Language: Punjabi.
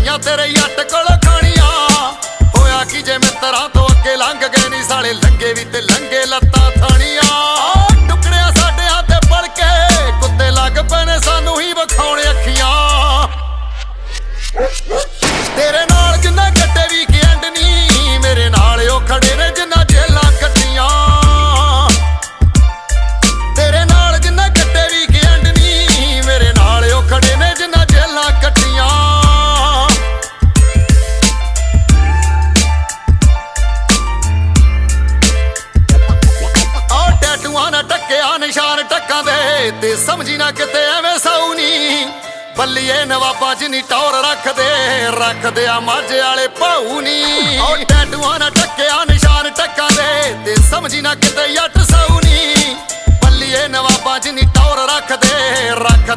ਰੋਟੀਆਂ ਤੇਰੇ ਜੱਟ ਕੋਲੋਂ ਖਾਣੀਆਂ। ਹੋਇਆ ਕੀ ਜੇ ਮਿੱਤਰਾਂ ਤੋਂ ਅੱਗੇ ਲੰਘ ਗਏ ਨਹੀਂ ਸਾਲੇ? ਲੰਗੇ ਵੀ ਤੇ ਲੰਗੇ ਲੱਤਾਂ ਥਾਣੀਆਂ। ਟੁਕੜਿਆਂ ਸਾਡੇ ਹੱਥੇ ਪੜ ਕੇ ਕੁੱਤੇ ਲੱਗ ਪਏ ਨੇ ਸਾਨੂੰ ਹੀ ਵਿਖਾਉਣ ਅੱਖੀਆਂ। ਤੇਰੇ ਨਾਲ ਟੈਟੂਆਂ ਟੱਕਿਆ ਨਿਸ਼ਾਨ ਟੱਕਾਂ ਦੇ ਤੇ ਸਮਝੀ ਨਾ ਕਿਤੇ ਐਵੇਂ ਸੌ ਬੱਲੀਏ ਨਵਾਬਾਂ ਚ ਨੀ ਟੌਰ ਰੱਖਦੇ ਰੱਖਦੇ ਆ ਮਾਝੇ ਵਾਲੇ ਭਾਉ ਨੀ ਆ ਟੈਟੂਆਂ ਨਾਲ ਟੱਕਿਆ ਨਿਸ਼ਾਨ ਟੱਕਾਂ ਦੇ ਤੇ ਸਮਝੀ ਨਾ ਕਿਤੇ ਜੱਟ ਸੌ ਬੱਲੀਏ ਨਵਾਬਾਂ ਚ ਨੀ ਟੌਰ ਰੱਖਦੇ ਰੱਖਦੇ